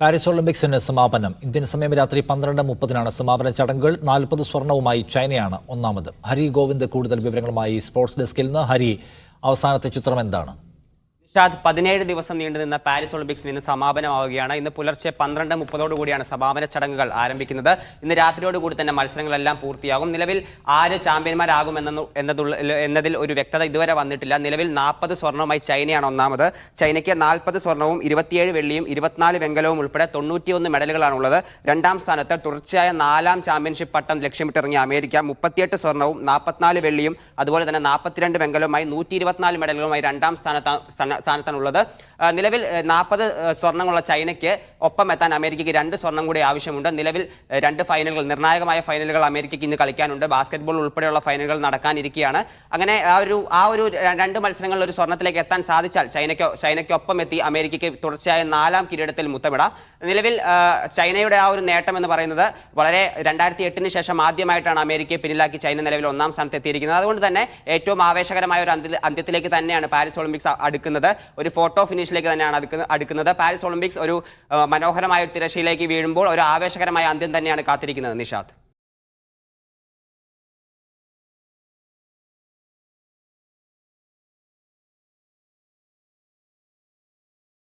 Paris ഒളിമ്പിക്സിന് സമാപനം. Indian സമയം രാത്രി പന്ത്രണ്ട് മുപ്പതിനാണ്. സമാപന ചടങ്ങുകൾ നാൽപ്പത് സ്വർണവുമായി ചൈനയാണ് ഒന്നാമത്. ഹരി ഗോവിന്ദ് കൂടുതൽ വിവരങ്ങളുമായി സ്പോർട്സ് ഡെസ്കിൽ നിന്ന്. ഹരി അവസാനത്തെ ചിത്രം എന്താണ്? നിഷാദ് പതിനേഴ് ദിവസം നീണ്ടുനിന്ന പാരീസ് ഒളിമ്പിക്സിന് ഇന്ന് സമാപനമാവുകയാണ്. ഇന്ന് പുലർച്ചെ പന്ത്രണ്ട് മുപ്പതോടു കൂടിയാണ് സമാപന ചടങ്ങുകൾ ആരംഭിക്കുന്നത്. ഇന്ന് രാത്രിയോടുകൂടി തന്നെ മത്സരങ്ങളെല്ലാം പൂർത്തിയാകും. നിലവിൽ ആര് ചാമ്പ്യന്മാരാകും എന്ന എന്നതുള്ള എന്നതിൽ ഒരു വ്യക്തത ഇതുവരെ വന്നിട്ടില്ല. നിലവിൽ നാൽപ്പത് സ്വർണവുമായി ചൈനയാണ് ഒന്നാമത്. ചൈനയ്ക്ക് നാൽപ്പത് സ്വർണവും ഇരുപത്തിയേഴ് വെള്ളിയും ഇരുപത്തിനാല് വെങ്കലവും ഉൾപ്പെടെ തൊണ്ണൂറ്റിയൊന്ന് മെഡലുകളാണുള്ളത്. രണ്ടാം സ്ഥാനത്ത് തുടർച്ചയായ നാലാം ചാമ്പ്യൻഷിപ്പ് പട്ടം ലക്ഷ്യമിട്ടിറങ്ങിയ അമേരിക്ക മുപ്പത്തിയെട്ട് സ്വർണവും നാൽപ്പത്തിനാല് വെള്ളിയും അതുപോലെ തന്നെ നാൽപ്പത്തിരണ്ട് വെങ്കലവുമായി നൂറ്റി മെഡലുകളുമായി രണ്ടാം സ്ഥാനത്ത് സ്ഥാന- സ്ഥാനത്താണുള്ളത് നിലവിൽ നാൽപ്പത് സ്വർണമുള്ള ചൈനയ്ക്ക് ഒപ്പം എത്താൻ അമേരിക്കയ്ക്ക് രണ്ട് സ്വർണം കൂടി ആവശ്യമുണ്ട്. നിലവിൽ രണ്ട് ഫൈനലുകൾ നിർണായകമായ ഫൈനലുകൾ അമേരിക്കയ്ക്ക് ഇന്ന് കളിക്കാനുണ്ട്. ബാസ്കറ്റ്ബോൾ ഉൾപ്പെടെയുള്ള ഫൈനലുകൾ നടക്കാനിരിക്കുകയാണ്. അങ്ങനെ ആ ഒരു ആ ഒരു രണ്ട് മത്സരങ്ങളിൽ ഒരു സ്വർണത്തിലേക്ക് എത്താൻ സാധിച്ചാൽ ചൈനയ്ക്ക് ചൈനയ്ക്കൊപ്പം എത്തി അമേരിക്കയ്ക്ക് തുടർച്ചയായ നാലാം കിരീടത്തിൽ മുത്തമിടാം. നിലവിൽ ചൈനയുടെ ആ ഒരു നേട്ടം എന്ന് പറയുന്നത് വളരെ രണ്ടായിരത്തി എട്ടിന് ശേഷം ആദ്യമായിട്ടാണ് അമേരിക്കയെ പിന്നിലാക്കി ചൈന നിലവിൽ ഒന്നാം സ്ഥാനത്ത് എത്തിയിരിക്കുന്നത്. അതുകൊണ്ട് തന്നെ ഏറ്റവും ആവേശകരമായ ഒരു അന്ത്യത്തിലേക്ക് തന്നെയാണ് പാരീസ് ഒളിമ്പിക്സ് അടുക്കുന്നത്. ഒരു ഫോട്ടോ ഫിനിഷിലേക്ക് തന്നെയാണ് അടുക്കുന്ന- അടുക്കുന്നത്. പാരീസ് ഒളിമ്പിക്സ് ഒരു മനോഹരമായ തിരശ്ശീലേക്ക് വീഴുമ്പോൾ ഒരു ആവേശകരമായ അന്ത്യം തന്നെയാണ് കാത്തിരിക്കുന്നത് നിഷാദ്.